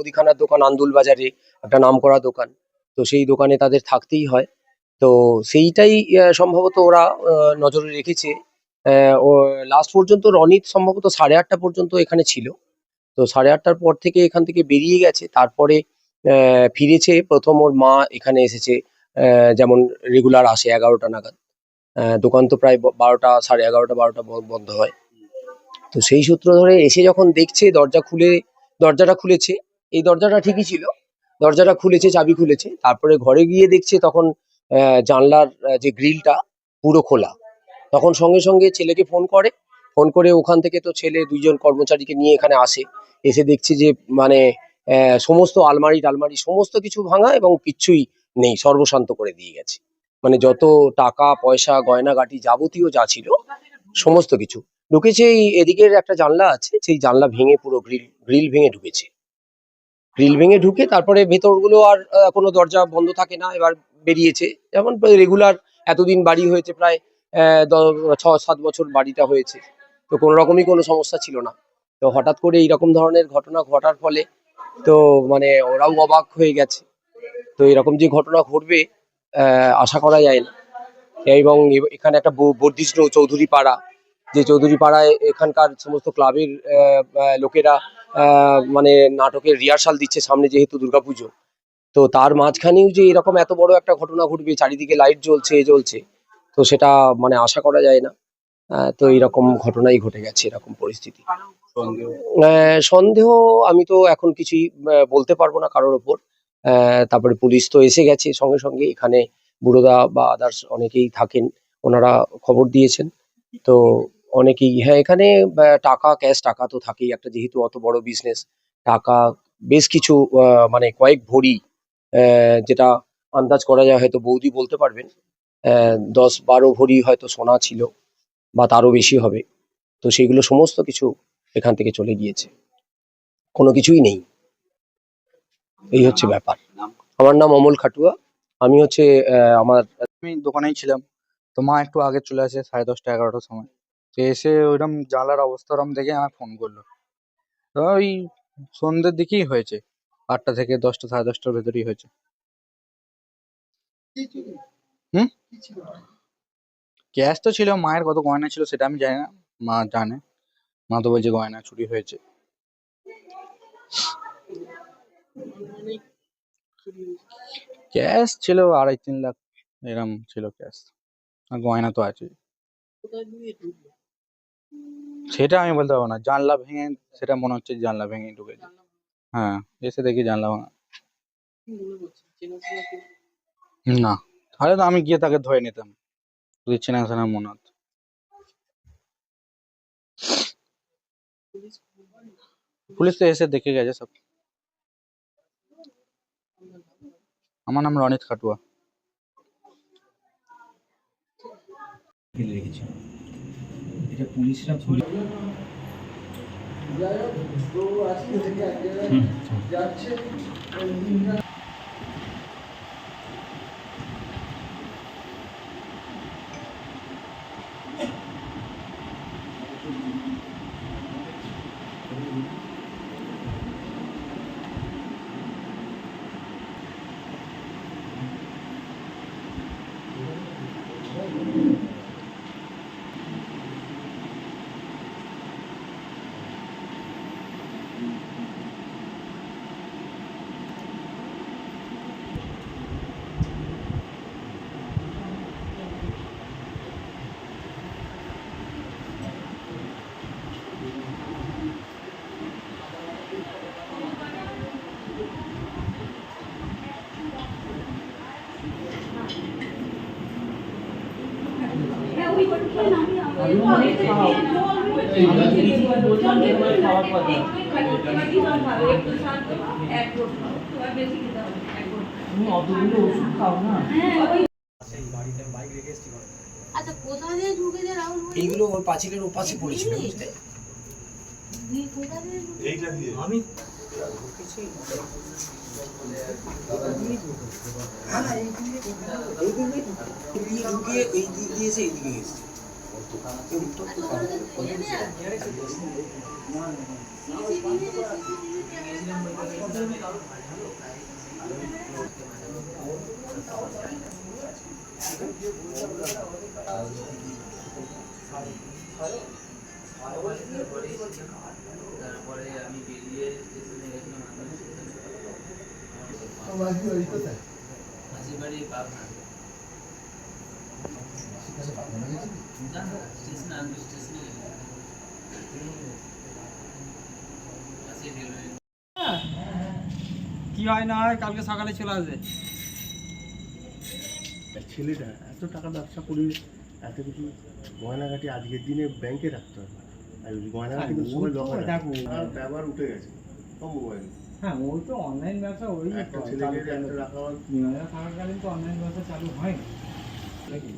মুদিখানার দোকান, আন্দুল বাজারে একটা নামকরা দোকান। তো সেই দোকানে তাদের থাকতেই হয়। তো সেইটাই সম্ভবত ওরা নজরে রেখেছে। ও লাস্ট পর্যন্ত রনিত সম্ভবত সাড়ে আটটা পর্যন্ত এখানে ছিল। তো সাড়ে আটটার পর থেকে এখান থেকে বেরিয়ে গেছে। তারপরে ফিরেছে। প্রথম ওর মা এখানে এসেছে। যেমন রেগুলার আসে এগারোটা নাগাদ। দোকান তো প্রায় বারোটা, সাড়ে এগারোটা, বারোটা বন্ধ হয়। তো সেই সূত্র ধরে এসে যখন দেখছে, দরজা খুলে, দরজাটা খুলেছে। এই দরজাটা ঠিকই ছিল। দরজাটা খুলেছে, চাবি খুলেছে। তারপরে ঘরে গিয়ে দেখছে তখন জানলার যে গ্রিলটা পুরো খোলা। তখন সঙ্গে সঙ্গে ছেলেকে ফোন করে। ফোন করে ওখান থেকে তো ছেলে দুইজন কর্মচারীকে নিয়ে এখানে আসে। এসে দেখছি যে মানে সমস্ত আলমারি টালমারি সমস্ত কিছু ভাঙা এবং কিচ্ছুই নেই, সর্বশান্ত করে দিয়ে গেছে। মানে যত টাকা, পয়সা, গয়নাগাটি যাবতীয় যা ছিল, সমস্ত কিছু। ঢুকেছে এই এদিকের একটা জানলা আছে। সেই জানলা ভেঙে পুরো গ্রিল গ্রিল ভেঙে ঢুকেছে। গ্রিল ভেঙে ঢুকে তারপরে ভেতরগুলো আর কোনো দরজা বন্ধ থাকে না, এবার বেরিয়েছে। যেমন রেগুলার এতদিন বাড়ি হয়েছে প্রায় ছ, সাত বছর বাড়িটা হয়েছে। তো কোনো রকমই কোনো সমস্যা ছিল না। তো হঠাৎ করে এইরকম ধরনের ঘটনা ঘটার ফলে তো মানে ওরাও অবাক হয়ে গেছে। তো এরকম যে ঘটনা ঘটবে আশা করা যায় না। এবং এখানে একটা বর্ধিষ্ণু চৌধুরী পাড়া যে চৌধুরী পাড়ায় এখানকার সমস্ত ক্লাবের লোকেরা মানে নাটকের রিহার্সাল দিচ্ছে সামনে যেহেতু দুর্গাপুজো। তো তার মাঝখানেও যে এরকম এত বড় একটা ঘটনা ঘটবে, চারিদিকে লাইট জ্বলছে, এ জ্বলছে, তো সেটা মানে আশা করা যায় না। তো এরকম ঘটনাই ঘটে গেছে, এরকম পরিস্থিতি। সন্দেহ আমি তো এখন কিছুই বলতে পারব না কারোর ওপর। তারপরে পুলিশ তো এসে গেছে সঙ্গে সঙ্গে, এখানে বুড়োদা বা আদার্স অনেকেই থাকেন, ওনারা খবর দিয়েছেন। তো অনেকেই হ্যাঁ এখানে টাকা ক্যাশ টাকা তো থাকেই। একটা যেহেতু অত বড় বিজনেস টাকা বেশ কিছু মানে কয়েক ভরি যেটা আন্দাজ করা যায় হয়তো বৌদি বলতে পারবেন দশ বারো ভরি হয়তো সোনা ছিল বা তারও বেশি হবে। তো সেগুলো সমস্ত কিছু এখান থেকে চলে গিয়েছে। কোনো কিছুই নেই। এই হচ্ছে ব্যাপার। আমার নাম অমল খাটুয়া। আমি হচ্ছে আহ, আমার আমি দোকানেই ছিলাম। তো মা একটু আগে চলে আসে সাড়ে দশটা এগারোটার সময়। তো এসে ওইরকম জানলার অবস্থা ওরম দেখে আমার ফোন করল। তো ওই সন্ধ্যের দিকেই হয়েছে। আটটা থেকে দশটা সাড়ে দশটার ভেতরেই হয়েছে। হুম? ক্যাশ তো ছিল মায়ের কত গয়না ছিল সেটা আমি জানি না। মা জানে। মা তো বলছে গয়না চুরি হয়েছে। ক্যাশ ছিল আড়াই তিন লাখ এরম ছিল ক্যাশ আর গয়না তো আছে সেটা আমি বলতে পারব না। জানলা ভেঙে সেটা মনে হচ্ছে জানলা ভেঙে ঢুকেছে। হ্যাঁ এসে দেখি জানলা ভাঙা। না তাহলে তো আমি গিয়ে তাকে ধরে নিতাম। যদি চেনা শোনা মনে হতো পুলিশ তো এসে দেখে গেছে সব। আমার নাম রনিত খাটুয়া। এটা পুলিশরা খুলে এইগুলো ওর পাঁচিলের ওপাশে পড়েছিল বুঝলে আমি ঢুকিয়ে এই দিক দিয়ে এসে এইদিকে এসেছে আচ্ছা ওগুলো তো খুলে দেয়া CCTV তে CCTV কি হয় না হয় কালকে সকালে চলে আসবে। ছেলেটা এত টাকা ব্যবসা করে এত কিছু গয়নাঘাটি আজকের দিনে ব্যাংকে রাখতে হবে। আর গয়নাঘাটি কিন্তু সবাই হ্যাঁ, দরকার দেখো। আর ব্যবহার উঠে গেছে সব মোবাইল হ্যাঁ ওই তো অনলাইন ব্যবসা ওই একটা ছেলেকে একটা রাখা থাকাকালীন তো অনলাইন ব্যবসা চালু হয় নাকি